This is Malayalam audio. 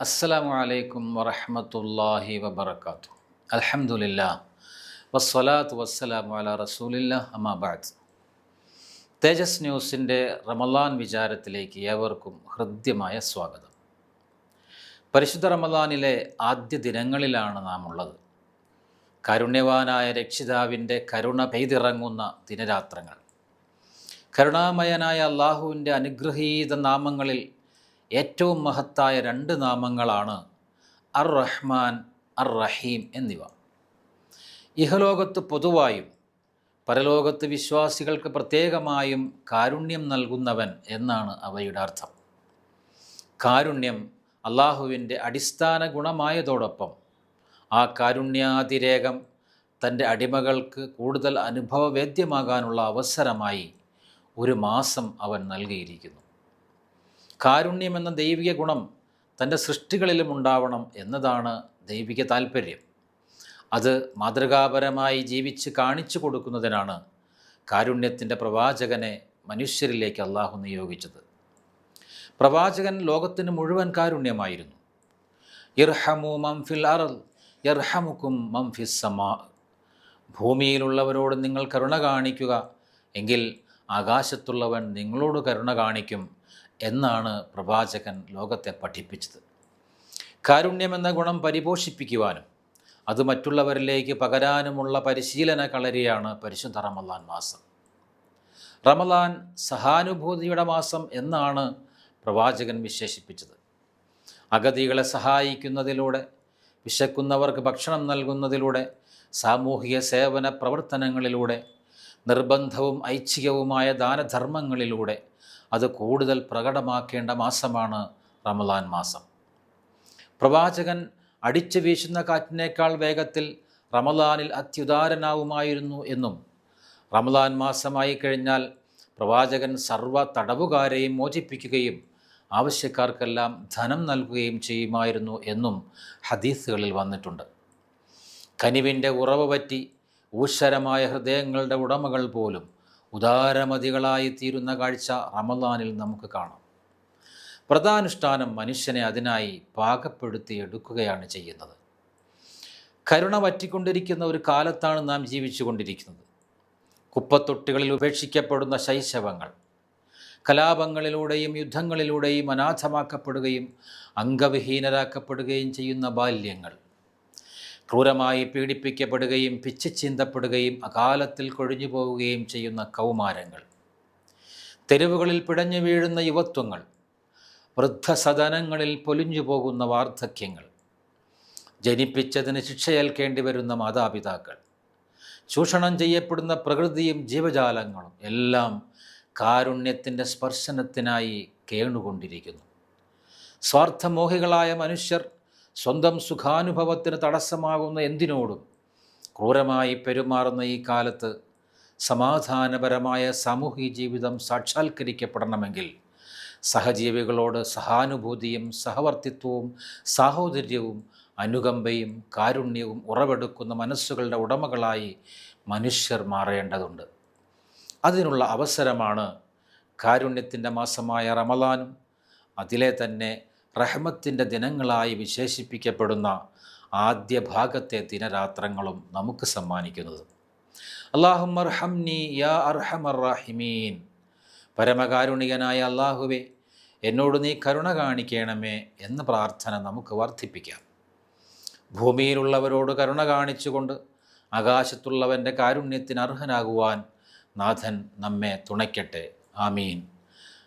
അസ്സലാമു അലൈക്കും വറഹമത്തല്ലാഹി വബർക്കാത്തു അലഹമുല്ല വസ്സലാത്തു വസ്സലാമു അല റസൂലില്ല. അമാബാദ് തേജസ് ന്യൂസിന്റെ റമലാൻ വിചാരത്തിലേക്ക് ഏവർക്കും ഹൃദ്യമായ സ്വാഗതം. പരിശുദ്ധ റമലാനിലെ ആദ്യ ദിനങ്ങളിലാണ് നാം ഉള്ളത് കാരുണ്യവാനായ രക്ഷിതാവിന്റെ കരുണ പെയ്തിറങ്ങുന്ന ദിനരാത്രങ്ങൾ. കരുണാമയനായ അള്ളാഹുവിന്റെ അനുഗ്രഹീത നാമങ്ങളിൽ ഏറ്റവും മഹത്തായ രണ്ട് നാമങ്ങളാണ് അർ റഹ്മാൻ അർ റഹീം എന്നിവ. ഇഹലോകത്ത് പൊതുവായും പരലോകത്ത് വിശ്വാസികൾക്ക് പ്രത്യേകമായും കാരുണ്യം നൽകുന്നവൻ എന്നാണ് അവയുടെ അർത്ഥം. കാരുണ്യം അള്ളാഹുവിന്റെ അടിസ്ഥാന ഗുണമായതോടൊപ്പം ആ കാരുണ്യാതിരേകം തന്റെ അടിമകൾക്ക് കൂടുതൽ അനുഭവവേദ്യമാകാനുള്ള അവസരമായി ഒരു മാസം അവൻ നൽകിയിരിക്കുന്നു. കാരുണ്യം എന്ന ദൈവിക ഗുണം തന്റെ സൃഷ്ടികളിലും ഉണ്ടാവണം എന്നതാണ് ദൈവിക താല്പര്യം അത് മാതൃകാപരമായി ജീവിച്ച് കാണിച്ചു കൊടുക്കുന്നതിനാണ് കാരുണ്യത്തിന്റെ പ്രവാചകനെ മനുഷ്യരിലേക്ക് അള്ളാഹു നിയോഗിച്ചത്. പ്രവാചകൻ ലോകത്തിന് മുഴുവൻ കാരുണ്യമായിരുന്നു. ഇർഹമു മംഫിൽ അറൽ ഇർഹമുക്കും മംഫിസ് സമാ. ഭൂമിയിലുള്ളവരോട് നിങ്ങൾ കരുണ കാണിക്കുക എങ്കിൽ ആകാശത്തുള്ളവൻ നിങ്ങളോട് കരുണ കാണിക്കും. എന്നാണ് പ്രവാചകൻ ലോകത്തെ പഠിപ്പിച്ചത്. കാരുണ്യം എന്ന ഗുണം പരിപോഷിപ്പിക്കുവാനും അത് മറ്റുള്ളവരിലേക്ക് പകരാനുമുള്ള പരിശീലന കളരിയാണ് പരിശുദ്ധ റമലാൻ മാസം. റമലാൻ സഹാനുഭൂതിയുടെ മാസം എന്നാണ് പ്രവാചകൻ വിശേഷിപ്പിച്ചത്. അഗതികളെ സഹായിക്കുന്നതിലൂടെ വിശക്കുന്നവർക്ക് ഭക്ഷണം നൽകുന്നതിലൂടെ സാമൂഹിക സേവന പ്രവർത്തനങ്ങളിലൂടെ നിർബന്ധവും ഐച്ഛികവുമായ ദാനധർമ്മങ്ങളിലൂടെ അത് കൂടുതൽ പ്രകടമാക്കേണ്ട മാസമാണ് റമദാൻ മാസം. പ്രവാചകൻ അടിച്ചു വീശുന്ന കാറ്റിനേക്കാൾ വേഗത്തിൽ റമദാനിൽ അത്യുദാരനാവുമായിരുന്നു എന്നും റമലാൻ മാസമായി കഴിഞ്ഞാൽ പ്രവാചകൻ സർവ തടവുകാരെയും മോചിപ്പിക്കുകയും ആവശ്യക്കാർക്കെല്ലാം ധനം നൽകുകയും ചെയ്യുമായിരുന്നു എന്നും ഹദീസുകളിൽ വന്നിട്ടുണ്ട്. കനിവിന്റെ ഉറവ് പറ്റി ഊശ്വരമായ ഹൃദയങ്ങളുടെ ഉടമകൾ പോലും ഉദാരമതികളായി തീരുന്ന കാഴ്ച റമലാനിൽ നമുക്ക് കാണാം. വ്രതാനുഷ്ഠാനം മനുഷ്യനെ അതിനായി പാകപ്പെടുത്തിയെടുക്കുകയാണ് ചെയ്യുന്നത്. കരുണ വറ്റിക്കൊണ്ടിരിക്കുന്ന ഒരു കാലത്താണ് നാം ജീവിച്ചു കൊണ്ടിരിക്കുന്നത് കുപ്പത്തൊട്ടികളിൽ ഉപേക്ഷിക്കപ്പെടുന്ന ശൈശവങ്ങൾ കലാപങ്ങളിലൂടെയും യുദ്ധങ്ങളിലൂടെയും അനാഥമാക്കപ്പെടുകയും അംഗവിഹീനരാക്കപ്പെടുകയും ചെയ്യുന്ന ബാല്യങ്ങൾ ക്രൂരമായി പീഡിപ്പിക്കപ്പെടുകയും പിച്ചിച്ചീന്തപ്പെടുകയും അകാലത്തിൽ കൊഴിഞ്ഞു പോവുകയും ചെയ്യുന്ന കൗമാരങ്ങൾ. തെരുവുകളിൽ പിടഞ്ഞു വീഴുന്ന യുവത്വങ്ങൾ. വൃദ്ധസദനങ്ങളിൽ പൊലിഞ്ഞു പോകുന്ന വാർദ്ധക്യങ്ങൾ. ജനിപ്പിച്ചതിന് ശിക്ഷയേൽക്കേണ്ടി വരുന്ന മാതാപിതാക്കൾ. ചൂഷണം ചെയ്യപ്പെടുന്ന പ്രകൃതിയും ജീവജാലങ്ങളും എല്ലാം കാരുണ്യത്തിന്റെ സ്പർശനത്തിനായി കേണുകൊണ്ടിരിക്കുന്നു. സ്വാർത്ഥമോഹികളായ മനുഷ്യർ സ്വന്തം സുഖാനുഭവത്തിന് തടസ്സമാകുന്ന എന്തിനോടും ക്രൂരമായി പെരുമാറുന്ന ഈ കാലത്ത് സമാധാനപരമായ സാമൂഹിക ജീവിതം സാക്ഷാത്കരിക്കപ്പെടണമെങ്കിൽ സഹജീവികളോട് സഹാനുഭൂതിയും സഹവർത്തിത്വവും സാഹോദര്യവും അനുകമ്പയും കാരുണ്യവും ഉറവെടുക്കുന്ന മനസ്സുകളുടെ ഉടമകളായി മനുഷ്യർ മാറേണ്ടതുണ്ട്. അതിനുള്ള അവസരമാണ് കാരുണ്യത്തിന്റെ മാസമായ റമലാനും അതിലെ തന്നെ റഹ്മത്തിന്റെ ദിനങ്ങളായി വിശേഷിപ്പിക്കപ്പെടുന്ന ആദ്യ ഭാഗത്തെ ദിനരാത്രങ്ങളും നമുക്ക് സമ്മാനിക്കുന്നത്. അള്ളാഹുമർഹംനി യാ അർഹമർഹിമീൻ പരമകാരുണികനായ അള്ളാഹുവെ എന്നോട് നീ കരുണ കാണിക്കണമേ എന്ന പ്രാർത്ഥന നമുക്ക് വർദ്ധിപ്പിക്കാം. ഭൂമിയിലുള്ളവരോട് കരുണ കാണിച്ചുകൊണ്ട് ആകാശത്തുള്ളവന്റെ കാരുണ്യത്തിന് അർഹനാകുവാൻ നാഥൻ നമ്മെ തുണയ്ക്കട്ടെ. ആമീൻ.